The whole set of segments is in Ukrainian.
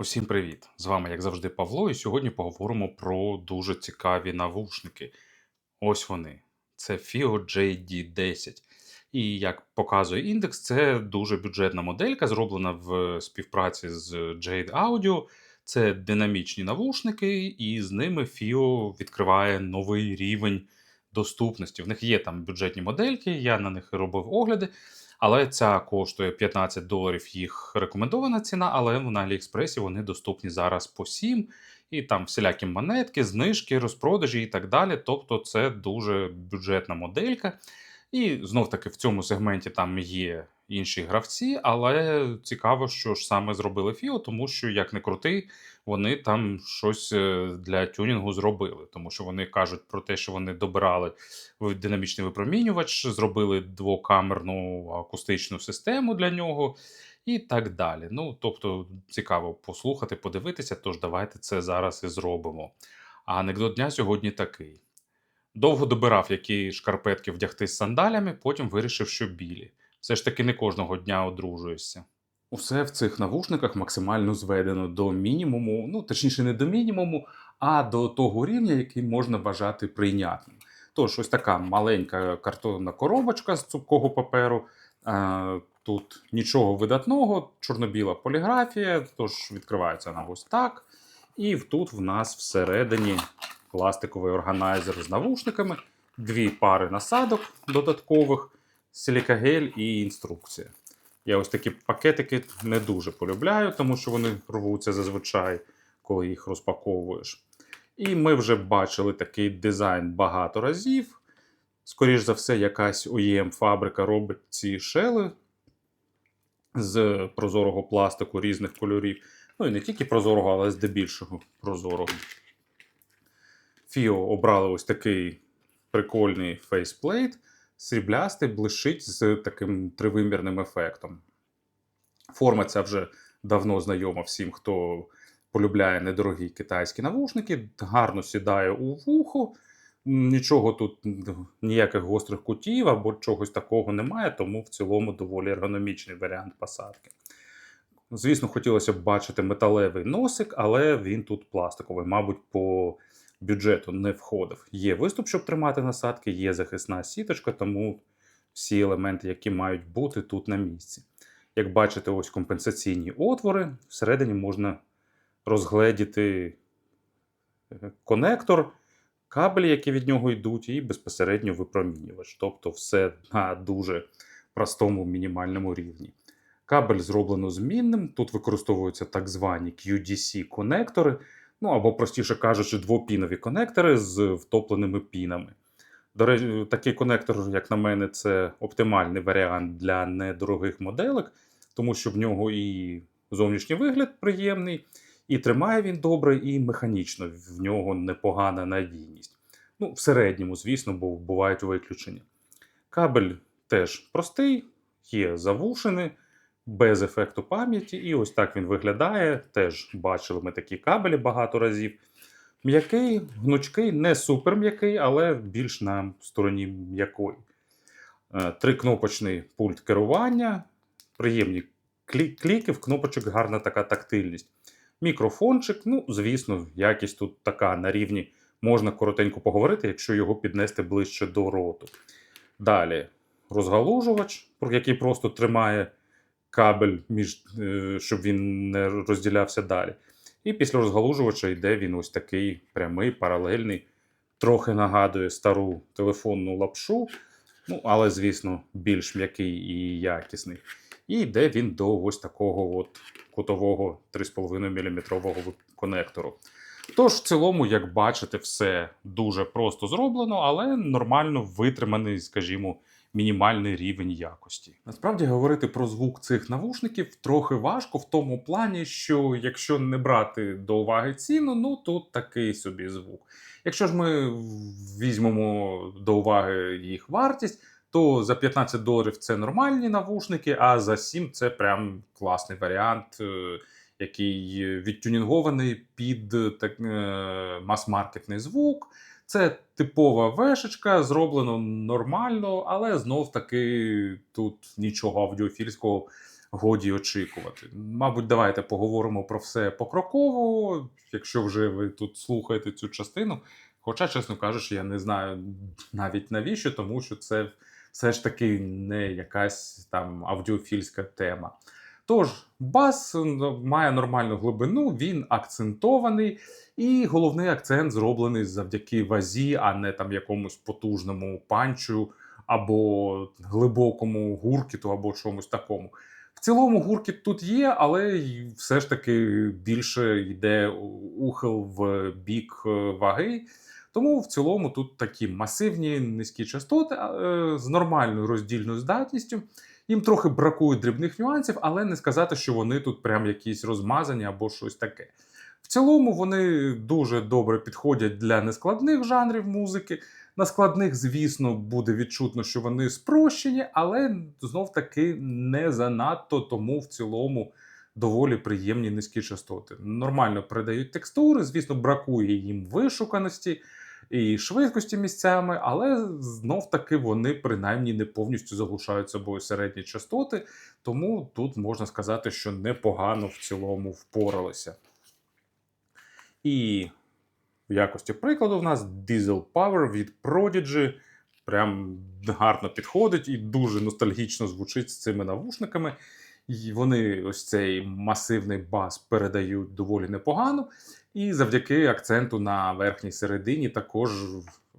Усім привіт! З вами, як завжди, Павло, і сьогодні поговоримо про дуже цікаві навушники. Ось вони. Це FIO JD10. І як показує індекс, це дуже бюджетна моделька, зроблена в співпраці з Jade Audio. Це динамічні навушники, і з ними FIO відкриває новий рівень доступності. В них є там бюджетні модельки, я на них робив огляди. Але ця коштує 15 доларів їх рекомендована ціна, але на Аліекспресі вони доступні зараз по 7, і там всілякі монетки, знижки, розпродажі і так далі. Тобто це дуже бюджетна моделька. І знов таки в цьому сегменті там є інші гравці, але цікаво, що ж саме зробили Фіо, тому що, як не крути, вони там щось е, для тюнінгу зробили. Тому що вони кажуть про те, що вони добирали динамічний випромінювач, зробили двокамерну акустичну систему для нього. І так далі. Ну, тобто, цікаво послухати, подивитися, тож давайте це зараз і зробимо. А анекдот дня сьогодні такий. Довго добирав, які шкарпетки вдягти з сандалями, потім вирішив, що білі. Все ж таки не кожного дня одружуєшся. Усе в цих навушниках максимально зведено до мінімуму, ну точніше, не до мінімуму, а до того рівня, який можна вважати прийнятним. Тож, ось така маленька картонна коробочка з цупкого паперу. Е, Тут нічого видатного, чорно-біла поліграфія, тож відкривається вона ось так. І тут в нас всередині пластиковий органайзер з навушниками, дві пари насадок додаткових, силікагель і інструкція. Я ось такі пакетики не дуже полюбляю, тому що вони рвуться зазвичай, коли їх розпаковуєш. І ми вже бачили такий дизайн багато разів. Скоріш за все, якась OEM фабрика робить ці шели з прозорого пластику різних кольорів. Ну і не тільки прозорого, але здебільшого прозорого. Фіо обрали ось такий прикольний фейсплейт, сріблястий, блищить з таким тривимірним ефектом. Форма ця вже давно знайома всім, хто полюбляє недорогі китайські навушники, гарно сідає у вухо. Нічого тут ніяких гострих кутів або чогось такого немає, тому в цілому доволі ергономічний варіант посадки. Звісно, хотілося б бачити металевий носик, але він тут пластиковий, мабуть, по бюджету не входив. Є виступ, щоб тримати насадки, є захисна сіточка, тому всі елементи, які мають бути тут на місці. Як бачите, ось компенсаційні отвори. Всередині можна розгледіти е, конектор, кабелі, які від нього йдуть, і безпосередньо випромінювач. Тобто все на дуже простому мінімальному рівні. Кабель зроблено змінним. Тут використовуються так звані QDC-конектори, ну або, простіше кажучи, двопінові конектори з втопленими пінами. До речі, такий конектор, як на мене, це оптимальний варіант для недорогих моделек, тому що в нього і зовнішній вигляд приємний, і тримає він добре, і механічно в нього непогана надійність. Ну, в середньому, звісно, бо бувають виключення. Кабель теж простий, є завушений, без ефекту пам'яті, і ось так він виглядає. Теж бачили ми такі кабелі багато разів. М'який, гнучкий, не супер м'який, але більш на стороні м'якої. Е, Трикнопочний пульт керування, приємні кліки, в кнопочок гарна така тактильність. Мікрофончик, ну, звісно, якість тут така на рівні. Можна коротенько поговорити, якщо його піднести ближче до роту. Далі розгалужувач, який просто тримає кабель, між, е, щоб він не розділявся далі. І після розгалужувача йде він ось такий прямий, паралельний, трохи нагадує стару телефонну лапшу, ну, але, звісно, більш м'який і якісний. І йде він до ось такого от кутового 3,5 мм конектору. Тож, в цілому, як бачите, все дуже просто зроблено, але нормально витриманий, скажімо, мінімальний рівень якості. Насправді говорити про звук цих навушників трохи важко в тому плані, що якщо не брати до уваги ціну, ну тут такий собі звук. Якщо ж ми візьмемо до уваги їх вартість, то за 15 доларів це нормальні навушники, а за 7 це прям класний варіант, е, який відтюнінгований під так, е, мас-маркетний звук. Це типова вешечка, зроблено нормально, але знов таки тут нічого аудіофільського годі очікувати. Мабуть, давайте поговоримо про все покроково, якщо вже ви тут слухаєте цю частину. Хоча, чесно кажучи, я не знаю навіть навіщо, тому що це все ж таки не якась там аудіофільська тема. Тож, бас має нормальну глибину, він акцентований, і головний акцент зроблений завдяки вазі, а не там якомусь потужному панчу або глибокому гуркіту, або чомусь такому. В цілому гуркіт тут є, але все ж таки більше йде ухил в бік е, ваги. Тому в цілому тут такі масивні низькі частоти е, з нормальною роздільною здатністю. Їм трохи бракує дрібних нюансів, але не сказати, що вони тут прям якісь розмазані або щось таке. В цілому вони дуже добре підходять для нескладних жанрів музики. На складних, звісно, буде відчутно, що вони спрощені, але знов таки не занадто, тому в цілому доволі приємні низькі частоти. Нормально передають текстури, звісно, бракує їм вишуканості і швидкості місцями, але знов таки вони принаймні не повністю заглушають собою середні частоти, тому тут можна сказати, що непогано в цілому впоралися. І в якості прикладу в нас Diesel Power від Prodigy. Прям гарно підходить і дуже ностальгічно звучить з цими навушниками. І вони ось цей масивний бас передають доволі непогано. І завдяки акценту на верхній середині, також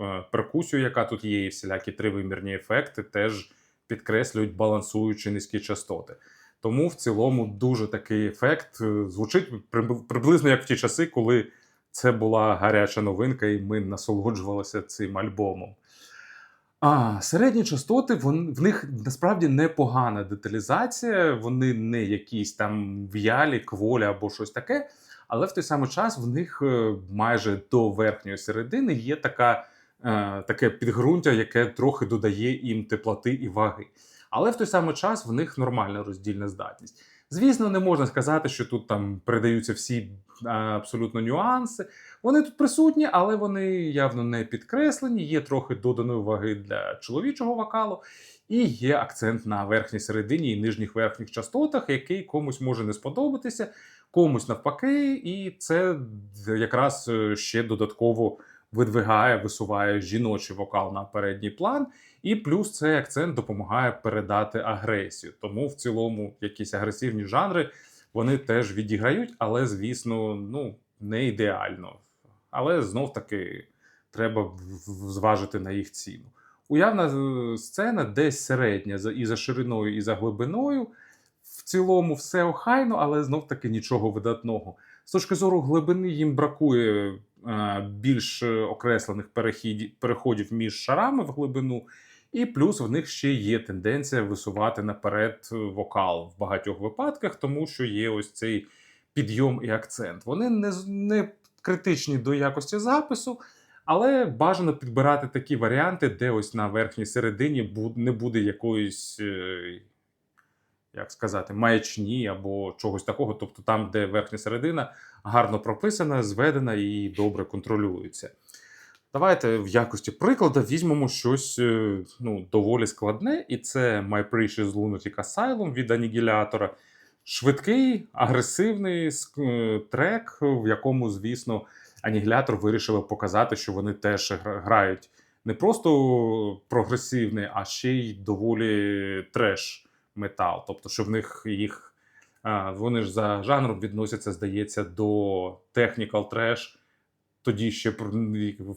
е, перкусію, яка тут є, і всілякі тривимірні ефекти, теж підкреслюють балансуючі низькі частоти. Тому в цілому дуже такий ефект е, звучить приблизно як в ті часи, коли це була гаряча новинка, і ми насолоджувалися цим альбомом. А середні частоти вон, в них насправді непогана деталізація, вони не якісь там в'ялі, кволі або щось таке. Але в той самий час в них е, майже до верхньої середини є така, е, таке підґрунтя, яке трохи додає їм теплоти і ваги. Але в той самий час в них нормальна роздільна здатність. Звісно, не можна сказати, що тут там передаються всі а, абсолютно нюанси. Вони тут присутні, але вони явно не підкреслені. Є трохи доданої ваги для чоловічого вокалу, і є акцент на верхній середині і нижніх верхніх частотах, який комусь може не сподобатися, комусь навпаки, і це якраз е, ще додатково видвигає, висуває жіночий вокал на передній план. І плюс цей акцент допомагає передати агресію. Тому в цілому якісь агресивні жанри вони теж відіграють, але, звісно, ну, не ідеально. Але знов таки треба зважити на їх ціну. Уявна е, сцена десь середня і за шириною, і за глибиною. Цілому все охайно, але знов таки нічого видатного. З точки зору глибини їм бракує е, більш окреслених переходів між шарами в глибину. І плюс в них ще є тенденція висувати наперед вокал в багатьох випадках, тому що є ось цей підйом і акцент. Вони не не критичні до якості запису, але бажано підбирати такі варіанти, де ось на верхній середині не буде якоїсь, е, як сказати, маячні або чогось такого. Тобто там, де верхня середина гарно прописана, зведена і добре контролюється. Давайте в якості прикладу візьмемо щось е, ну, доволі складне, і це My Precious Lunatic Asylum від анігілятора. Швидкий, агресивний е, трек, в якому, звісно, анігілятор вирішили показати, що вони теж грають не просто прогресивний, а ще й доволі треш метал. Тобто, що в них їх вони ж за жанром відносяться, здається, до trash тоді ще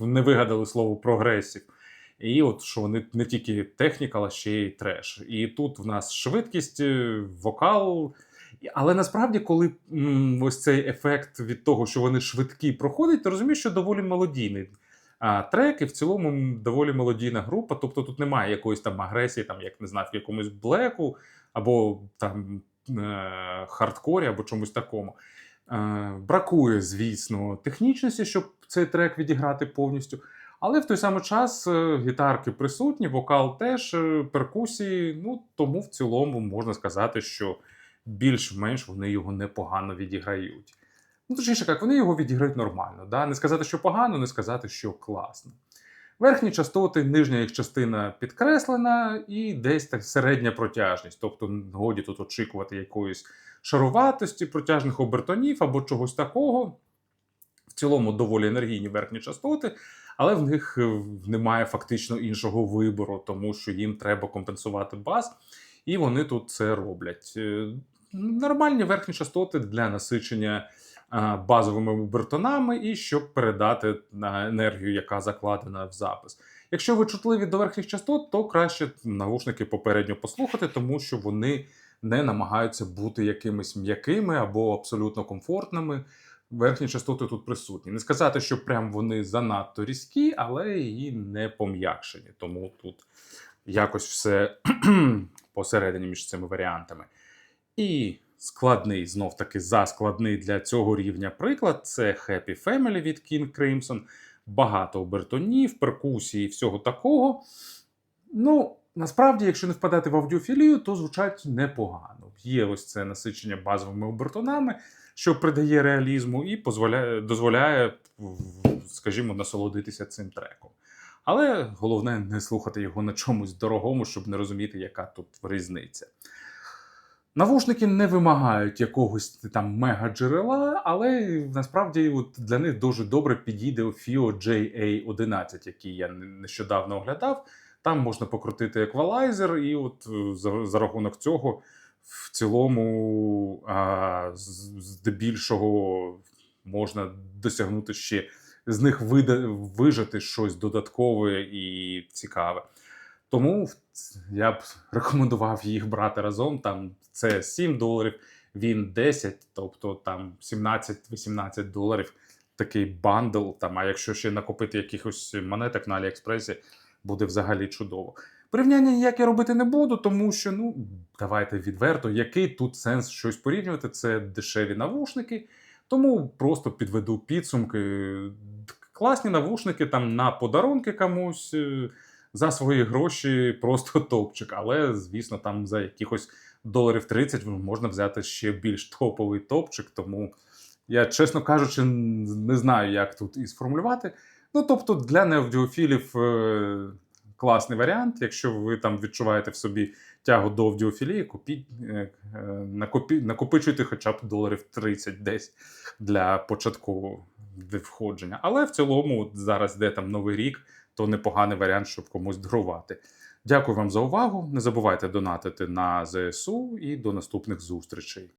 не вигадали слово прогресів. І от що вони не тільки техніка, але ще й треш. І тут в нас швидкість, е, вокал. Але насправді, коли м, ось цей ефект від того, що вони швидкі проходить, ти розумієш, що доволі мелодійний а, трек, і в цілому доволі мелодійна група. Тобто тут немає якоїсь там агресії, там, як не знаю, в якомусь блеку, або там е, хардкорі, або чомусь такому. Е, бракує, звісно, технічності, щоб цей трек відіграти повністю. Але в той самий час е, гітарки присутні, вокал теж, перкусії. Ну тому в цілому можна сказати, що більш-менш вони його непогано відіграють. Ну, точніше, як вони його відіграють нормально. Да? Не сказати, що погано, не сказати, що класно. Верхні частоти, нижня їх частина підкреслена, і десь так середня протяжність. Тобто, годі тут очікувати якоїсь шаруватості, протяжних обертонів або чогось такого. В цілому доволі енергійні верхні частоти, але в них е, немає фактично іншого вибору, тому що їм треба компенсувати бас, і вони тут це роблять. Е, Нормальні верхні частоти для насичення базовими обертонами і щоб передати енергію, яка закладена в запис. Якщо ви чутливі до верхніх частот, то краще навушники попередньо послухати, тому що вони не намагаються бути якимись м'якими або абсолютно комфортними. Верхні частоти тут присутні. Не сказати, що прям вони занадто різкі, але і не пом'якшені. Тому тут якось все посередині між цими варіантами. І складний, знов таки заскладний для цього рівня приклад це Happy Family від King Crimson. Багато обертонів, перкусії, всього такого. Ну, насправді, якщо не впадати в аудіофілію, то звучать непогано. Є ось це насичення базовими обертонами, що придає реалізму і дозволяє, дозволяє, скажімо, насолодитися цим треком. Але головне не слухати його на чомусь дорогому, щоб не розуміти, яка тут різниця. Навушники не вимагають якогось там мега-джерела, але насправді от для них дуже добре підійде FIO JA11, який я нещодавно оглядав. Там можна покрутити еквалайзер, і от за, за рахунок цього в цілому а, здебільшого можна досягнути ще з них вида, вижати щось додаткове і цікаве. Тому я б рекомендував їх брати разом. Там це 7 доларів, він 10, тобто там 17-18 доларів такий бандл. Там, а якщо ще накопити якихось монеток на Аліекспресі, буде взагалі чудово. Порівняння ніяке робити не буду, тому що, ну, давайте відверто, який тут сенс щось порівнювати? Це дешеві навушники. Тому просто підведу підсумки. Класні навушники там на подарунки комусь. За свої гроші просто топчик. Але, звісно, там за якихось доларів 30 можна взяти ще більш топовий топчик. Тому я, чесно кажучи, не знаю, як тут і сформулювати. Ну, тобто, для неаудіофілів е, класний варіант. Якщо ви там відчуваєте в собі тягу до аудіофілії, купіть, е, накопі, накопичуйте хоча б доларів 30 десь для початкового входження. Але в цілому, от зараз де там новий рік, то непоганий варіант, щоб комусь дарувати. Дякую вам за увагу. Не забувайте донатити на ЗСУ і до наступних зустрічей.